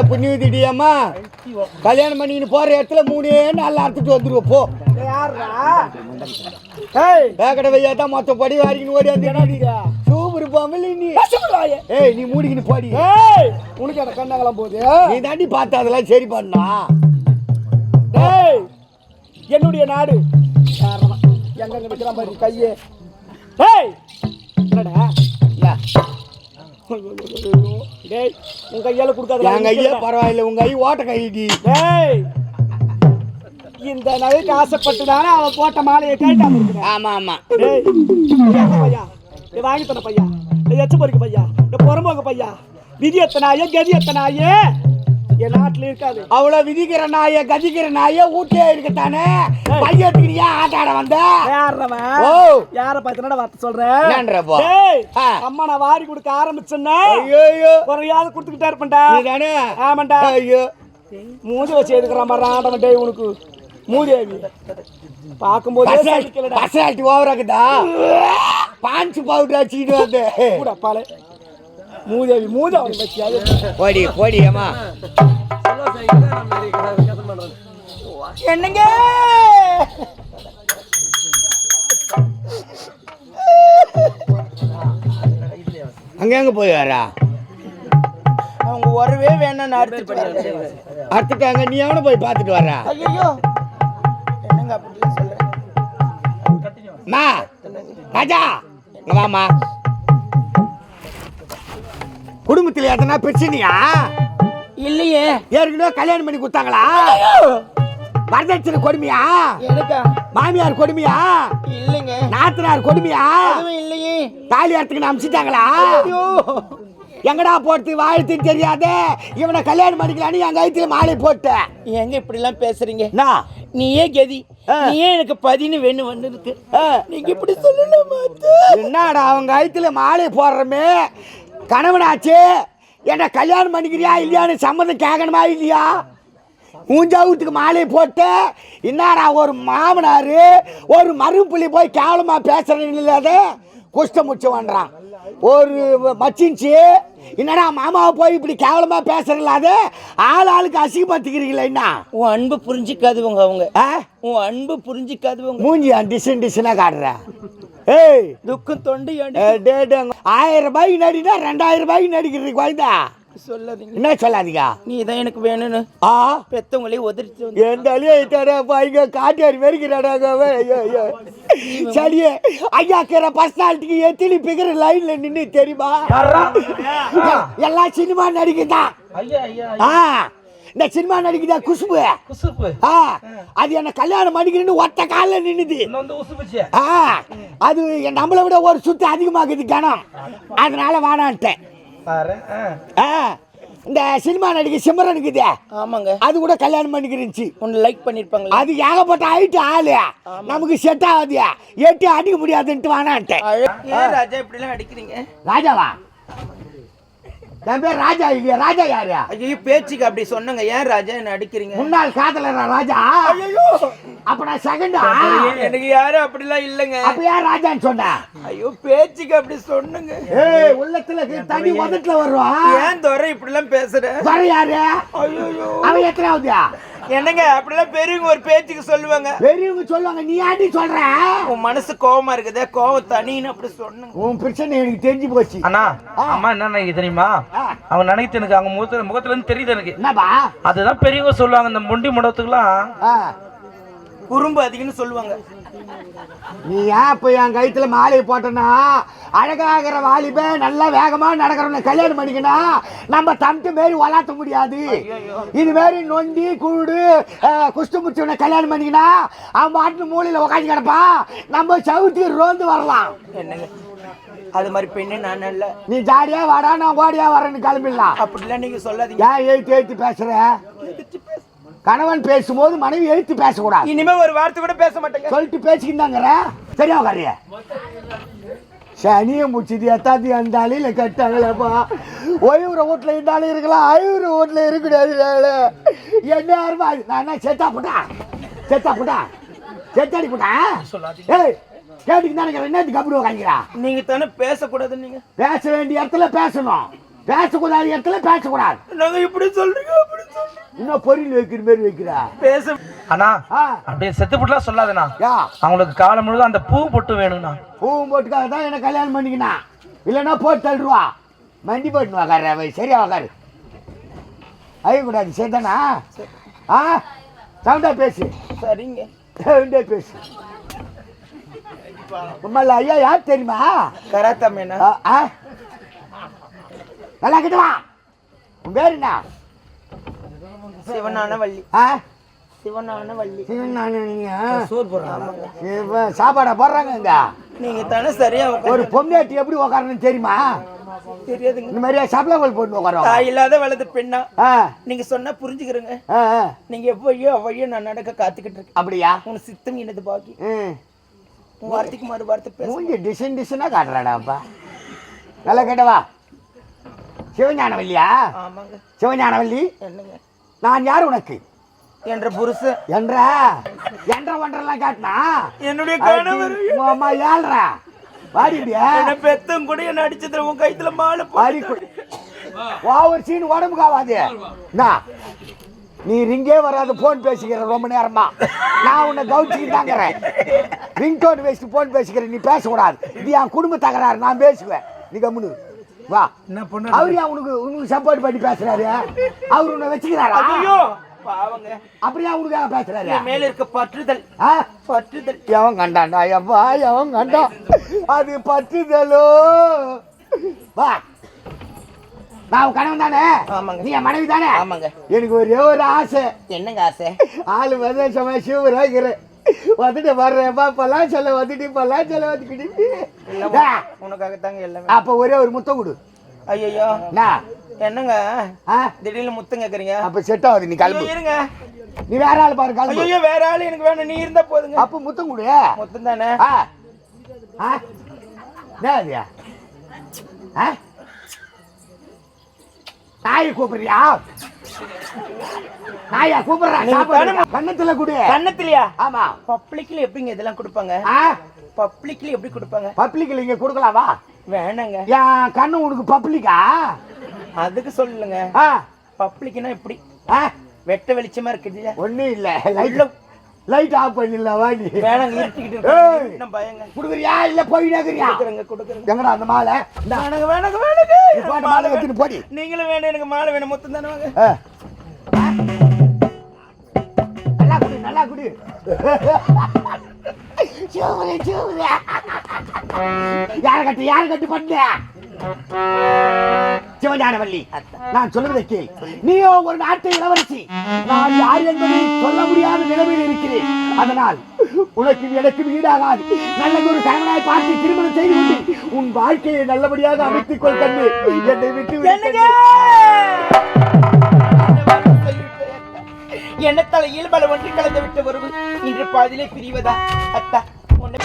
நல்ல புண்ணிய திடியம்மா கல்யாணம் பண்ணிக்கின்னு போற இடத்துல மூணே நாள் அறுத்துட்டு வந்துருவோம். போ. ஏய். பேக்கடை வையா தான் மொத்த படி வாரிக்கின்னு ஓடி வந்து சூப்பர் பொம்பளை நீ? ஏய் நீ மூடிக்கின்னு போடி. ஏய். உனக்கு அந்த கண்ணாங்கலாம் போகுது? நீ தாண்டி பார்த்து அதெல்லாம் சரி பண்ணா. டேய் என்னுடைய நாடு. எங்கங்க கையே. டேய் என்னடா? டேய் உன் கையால கொடுக்காத என் கையே பரவாயில்ல உங்க கை ஓட்ட கைடி டேய் இந்த நகைக்கு ஆசைப்பட்டு தானே அவன் போட்ட மாலையை இருக்கிறேன். ஆமா ஆமா. டேய் பையா? நீ வாங்கி தர பையா? எச்ச பொறிக்க பையா? நீ புறம்போங்க பையா? விதி எத்தனாயே கதி எத்தனாயே? என் நாட்டுல இருக்காது. அவ்வளவு விதிக்கிற நாய கதிக்கிற நாய வீட்லயே இருக்கத்தானே? பையத்துக்கு ஏன் ஆட்டாட வந்த? யாரவன் ஓ. யார பார்த்தனடா வார்த்தை சொல்ற? என்னன்றப்போ? டேய் ஆ. அம்மா நான் வாரி கொடுக்க ஆரம்பிச்சேன்னா. ஐயோ குறையாத கொடுத்துக்கிட்டே இருப்பேன்டா. நீ தானே ஆமாண்டா. ஐயோ மூஞ்சி வச்சு எதுக்குற மாதிரி ஆண்டவன் டேய் உனக்கு. மூதேவி. பார்க்கும்போதே பர்சனாலிட்டி ஓவராக்குதா பாஞ்சு பவுடர் வச்சுக்கிட்டு வந்து. கூட பாலே மூதேவி மூத அவன் வச்சு அது போடி போடி அம்மா. என்னங்க? அங்க எங்க போய் வரா அவங்க வரவே வேணாம் அடிச்சு அறுத்துட்டாங்க. நீ அவனை போய் பார்த்துட்டு வர்றா? ஐயோ என்னங்க அப்படி சொல்றேன் அம்மா ராஜா இங்க வாம்மா. குடும்பத்தில் எதனா பிரச்சனையா? இல்லையே. ஏற்கனவே கல்யாணம் பண்ணி கொடுத்தாங்களா? வரதட்சணை கொடுமையா? மாமியார் கொடுமையா? இல்லைங்க. நாத்தனார் கொடுமையா? இல்லையே. தாலி அறுத்துக்கு அமிச்சிட்டாங்களா? எங்கடா போட்டு வாழ்த்துன்னு தெரியாதே? இவனை கல்யாணம் பண்ணிக்கலான்னு என் கைத்துல மாலை போட்டேன் ஏங்க இப்படிலாம் பேசுறீங்க? என்ன? நீயே கதி. நீயே எனக்கு பதினு வேணும் வந்திருக்கு. நீங்க இப்படி சொல்லலாமா என்னடா அவங்க கைத்துல மாலை போடுறமே? கணவனாச்சு. என்ன கல்யாணம் பண்ணிக்கிறியா இல்லையான்னு சம்மந்தம் கேட்கணுமா இல்லையா? ஊஞ்சாவத்துக்கு மாலை போட்டு என்னடா ஒரு மாமனார் ஒரு மருப்புள்ளி போய் கேவலமா பேசுறேன்னு இல்லாத குஷ்ட முச்சவன்றான் ஒரு மச்சின்ச்சு என்னடா மாமாவை போய் இப்படி கேவலமா பேசுறீங்களாத ஆள் ஆளுக்கு அசிங்கப்படுத்திக்கிறீங்களா என்ன? உன் அன்பு புரிஞ்சிக்காதவங்க அவங்க? உன் அன்பு புரிஞ்சிக்காதவங்க. மூஞ்சி டிசைன் டிசைனாக காட்டுற. ஏய். துக்கம் தொண்டு ஆயிரம் ரூபாய்க்கு நடினா ரெண்டாயிரம் ரூபாய்க்கு நடிக்கிறது குழந்தா சொல்லாதீங்க. என்ன சொல்லாதீங்க? நீ தான் எனக்கு வேணும்னு ஆ? பெத்தவங்களே உதறிச்சு வந்து எந்த அழியா பையங்க காட்டியார் மெருக்கிறாடாங்க சரியே ஐயா கிற பர்சனாலிட்டிக்கு எத்தினி பிகர் லைன்ல நின்று தெரியுமா? எல்லாம் சினிமா நடிக்குதா ஐயா ஐயா. ஆ. இந்த சினிமா நடிக்குதா? குஷ்பு குசுப்பு ஆ அது என்ன கல்யாணம் பண்ணிக்கிறேன்னு ஒத்த காலில் நின்னுது. ஆ அது என் நம்மளை விட ஒரு சுத்து அதிகமாகுது கணம். அதனால வானான்ட்டேன் பாரு ஆ. இந்த சினிமா நடிகை சிம்ரன் இருக்குதே. ஆமாங்க. அது கூட கல்யாணம் பண்ணிக்கிறந்துச்சு உன்னை லைக் பண்ணிருப்பாங்களா. அது ஏகப்பட்ட ஆயிட்டு ஆளு. நமக்கு செட் ஆகாது. எட்டி அடிக்க முடியாதுன்ட்டு வானான்ட்டேன் ராஜா இப்படிலாம் அடிக்கிறீங்க? ராஜாவா? என் பேர் ராஜா இல்லையா? ராஜா யாரு? ஐயோ பேச்சுக்கு அப்படி சொன்னங்க. ஏன் ராஜா என்ன அடிக்கிறீங்க? முன்னாள் காதலரா ராஜா? அப்ப நான் செகண்டா எனக்கு யாரும் அப்படிலாம் இல்லைங்க. அப்ப யார் ராஜான்னு சொன்ன? ஐயோ பேச்சுக்கு அப்படி சொன்னங்க. ஏய் உள்ளத்துல தண்ணி உதட்டுல வருவான் ஏன் துறை இப்படிலாம் பேசுற? வர யாரு? ஐயோ அவன் எத்தனாவது என்னங்க அப்படிலாம் பெரியவங்க ஒரு பேச்சுக்கு சொல்லுவாங்க. பெரியவங்க சொல்லுவாங்க நீ ஆண்டி சொல்ற? உன் மனசு கோவமா இருக்குதே கோவம் தனின்னு அப்படி சொன்னங்க உன் பிரச்சனை எனக்கு தெரிஞ்சு போச்சு. அண்ணா அம்மா என்ன நினைக்க தெரியுமா. அவன் நினைத்து எனக்கு அவங்க முகத்துல முகத்துல இருந்து தெரியுது எனக்கு. என்னப்பா? அதுதான் பெரியவங்க சொல்லுவாங்க இந்த முண்டி முடத்துக்குலாம் குறும்பு அதிகம்னு சொல்லுவாங்க. நீ ஏன் இப்ப என் கழுத்துல மாலை போட்டனா அழகாகிற வாலிப நல்லா வேகமா நடக்கிறவனை கல்யாணம் பண்ணிக்கணும் நம்ம தம்பிட்டு மாரி வளர்த்த முடியாது. இது மாரி நொண்டி கூடு குஷ்டு முச்சவனை கல்யாணம் பண்ணிக்கினா அவன் பாட்டு மூலையில உக்காந்து கிடப்பான் நம்ம சவுத்துக்கு ரோந்து வரலாம். அது மாதிரி பெண்ணு நான் இல்ல நீ ஜாலியா வாடா நான் ஓடியா வரேன்னு கிளம்பிடலாம். அப்படிலாம் நீங்க சொல்லாதீங்க. ஏன் எழுத்து எழுத்து பேசுற? கணவன் பேசும்போது மனைவி எழுத்து பேசக்கூடாது. இனிமே ஒரு வார்த்தை கூட பேச மாட்டேங்க. சொல்லிட்டு பேசிக்கிட்டாங்கிற சரியா உக்காரிய சனியை முடிச்சது எத்தாத்தி அலையில கட்டாங்களேப்பா ஒய்வுற வீட்டில் இருந்தாலும் இருக்கலாம் ஐவுற வீட்டில் இருக்கக்கூடாது என்ன யாருமா நான் என்ன செத்தா போட்டா? செத்தா போட்டா? செத்தாடி போட்டா? ஏய் கேட்டுக்கு தானே என்னத்துக்கு அப்படி உக்காங்கிறா நீங்க தானே பேசக்கூடாது நீங்க. பேச வேண்டிய இடத்துல பேசணும். பேசக்கூடாத இடத்துல பேசக்கூடாது. நாங்க இப்படி சொல்றீங்க இன்னும் பொரியல் வைக்கிற மாதிரி வைக்கிறா? பேச. அண்ணா ஆ. அப்படியே செத்து புட்டுலாம் சொல்லாதண்ணா. யா. அவங்களுக்கு காலம் முழுதும் அந்த பூ பொட்டு வேணும்ண்ணா பூவும் போட்டுக்காக தான் என்ன கல்யாணம் பண்ணிக்கினா. இல்லைன்னா போட்டு தள்ளுருவா. மண்டி போட்டு உக்காரு அவ சரியா உக்காரு அழியக்கூடாது சரிதானா ஆ? சவுண்டா பேசு. சரிங்க. சவுண்டா பேசு. உம்மல்ல ஐயா யார் தெரியுமா? கராத்தா மேனா ஆ? நல்லா கிட்ட வா உன் பேர் என்ன? சிவனான வள்ளி ஆ? சிவனான வள்ளி சிவனானியா? சோறு போடுறாங்க சாப்பாடா போடுறாங்க இங்க. நீங்க தானே சரியா ஒரு பொம்மையாட்டி எப்படி உக்காரணும்னு தெரியுமா? தெரியாதுங்க. இந்த மாதிரியா சப்பளங்கள் போட்டு உட்காருவாங்க. தாய் இல்லாத வலது பெண்ணா? ஆ. நீங்க சொன்னா புரிஞ்சுக்கிறேங்க. நீங்க எவ்வழியோ அவ்வழியோ நான் நடக்க காத்துக்கிட்டு இருக்கேன். அப்படியா? உன் சித்தம் எனது பாக்கி? வார்த்தைக்கு மறு வார்த்தை பேச. மூஞ்சி டிசைன் டிசைனாக காட்டுறாடாப்பா நல்லா கேட்டவா? சிவஞானவல்லியா ஆமாங்க. சிவஞானவல்லி என்னங்க? நான் யார் உனக்கு? என்ற புருஷன் என்ற? என்ற ஒன்றெல்லாம் காட்டினா? என்னுடைய உன் அம்மா ஏழ்றா வாடிடியா என்ன பெத்தம் கூட என்ன அடிச்சதுல உன் கைத்துல மாலை வாடி ஓவர் சீன் உடம்புக்கு ஆகாது என்ன நீ ரிங்கே வராது போன் பேசிக்கிற ரொம்ப நேரமா. நான் உன்னை கவுச்சிக்கிட்டு தாங்கிறேன் ரிங் டோன் வச்சுட்டு போன் பேசிக்கிறேன் நீ பேசக்கூடாது. இது என் குடும்ப தகராறு நான் பேசுவேன். நீ கம்முனு வா. என்ன பண்ண? அவர் ஏன் உனக்கு உனக்கு சப்போர்ட் பண்ணி பேசுறாரு? அவர் உன்னை வச்சுக்கிறாரா? ஐயோ பாவங்க. அப்படியா உனக்காக பேசுறாரு? மேல இருக்க பற்றுதல். பற்றுதல். எவன் கண்டான்டா எவ்வா எவன் கண்டான்? அது பற்றுதலோ? வா. நான் கணவன் தானே? ஆமாங்க. நீ மனைவி தானே? ஆமாங்க. எனக்கு ஒரே ஒரு ஆசை. என்னங்க ஆசை? ஆளு வந்து சும்மா சிவராகிறேன் வந்துட்டு வர்றேன். பலாம் சொல்ல வந்துட்டு பலாம் சொல்ல வந்துக்கிட்டு உனக்காக தாங்க எல்லாமே. அப்ப ஒரே ஒரு முத்தம் கொடு. ஐயோ என்ன என்னங்க? திடீர்னு முத்தம் கேக்குறீங்க? அப்ப செட் ஆகுது நீ கிளம்பு. இருங்க. நீ வேற ஆள் பாரு கிளம்பு. ஐயோ வேற ஆளு எனக்கு வேணும். நீ இருந்தா போதுங்க. அப்ப முத்தம் கொடு. மொத்தம் தானே? ஆ. ஆ. என்ன ஆ? நாயை கூப்பிடுறியா? நாயா கூப்பிடுறா நீங்க சாப்பாடு தானே- கண்ணத்துல குடு. கண்ணத்திலயா? ஆமா. பப்ளிக்ல எப்படிங்க இதெல்லாம் கொடுப்பாங்க? பப்ளிக்ல எப்படி கொடுப்பாங்க? பப்ளிக்ல இங்க கொடுக்கலாமா வேணாங்க. என் கண்ணு உனக்கு பப்ளிக்கா அதுக்கு சொல்லுங்க. பப்ளிக்னா எப்படி? வெட்ட வெளிச்சமா இருக்குது ஒண்ணும் இல்ல. லைட் லைட் ஆஃப் பண்ணிடலாம் வா நீ. வேணாங்க இருட்டிக்கிட்டு பயங்க. குடுக்குறியா? இல்ல போயிடாக்குறியா கொடுக்குறேங்க கொடுக்குறேங்க. எங்கடா அந்த மாலை? வேணாங்க வேணாங்க வேணாங்க. மாலை எடுத்துட்டு போடி. நீங்களும் வேணும் எனக்கு மாலை வேணும். மொத்தம் தானே வாங்க. குடி குடி. Super, super. யாரை கட்டு யாரை கட்டு பண்ண? சிவஞானவல்லி நான் சொல்லுவதை கேள். நீயோ ஒரு நாட்டு இளவரசி. நான் யார் என்பதை சொல்ல முடியாத நிலைமையில் இருக்கிறேன். அதனால் உனக்கு எனக்கு வீடாகாது நல்ல ஒரு கணவனாய் பார்த்து திருமணம் செய்து கொண்டு உன் வாழ்க்கையை நல்லபடியாக அமைத்துக் கொள் கண்டு என்னை விட்டு விடு என்ன தலையில் பல ஒன்று கலந்து விட்ட உறவு இன்று பாதிலே பிரிவதா? அத்தா உன்னை